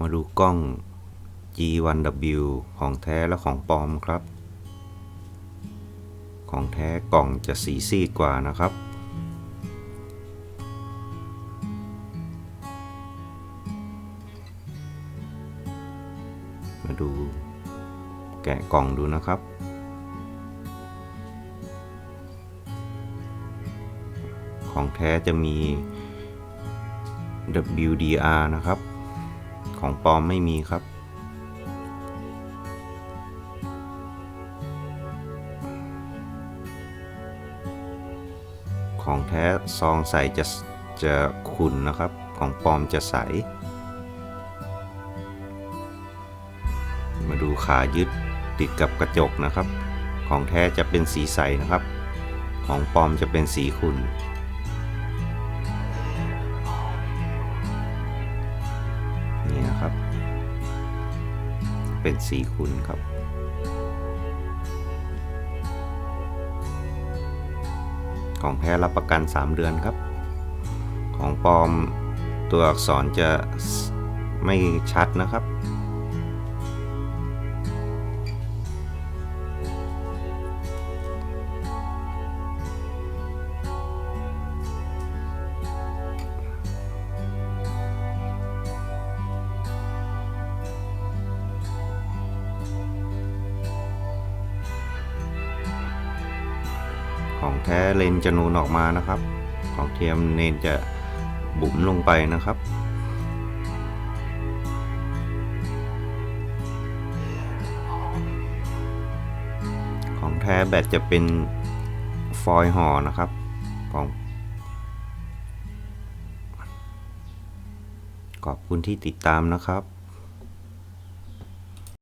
มาดูกล้อง G1W ของแท้และของปลอมครับ ของแท้กล่องจะสีซีดกว่านะครับ มาดูแกะกล่องดูนะครับของแท้จะมี WDR นะครับ ของปลอมไม่มีครับ ของแท้ซองใสจะจะขุ่นนะครับ ของปลอมจะใส มาดูขายึดติดกับกระจกนะครับ ของแท้จะเป็นสีใสนะครับ ของปลอมจะเป็นสีขุ่น เป็นสีขุ่นครับ ของแพ้รับประกัน 3 เดือนครับ ของปลอมตัวอักษรจะไม่ชัดนะครับ ของแท้เลนจะนูนออกมานะครับ ของเทียมเลนจะบุ๋มลงไปนะครับ ของแท้แบตจะเป็นฟอยล์ห่อนะครับของขอบคุณที่ติดตามนะครับ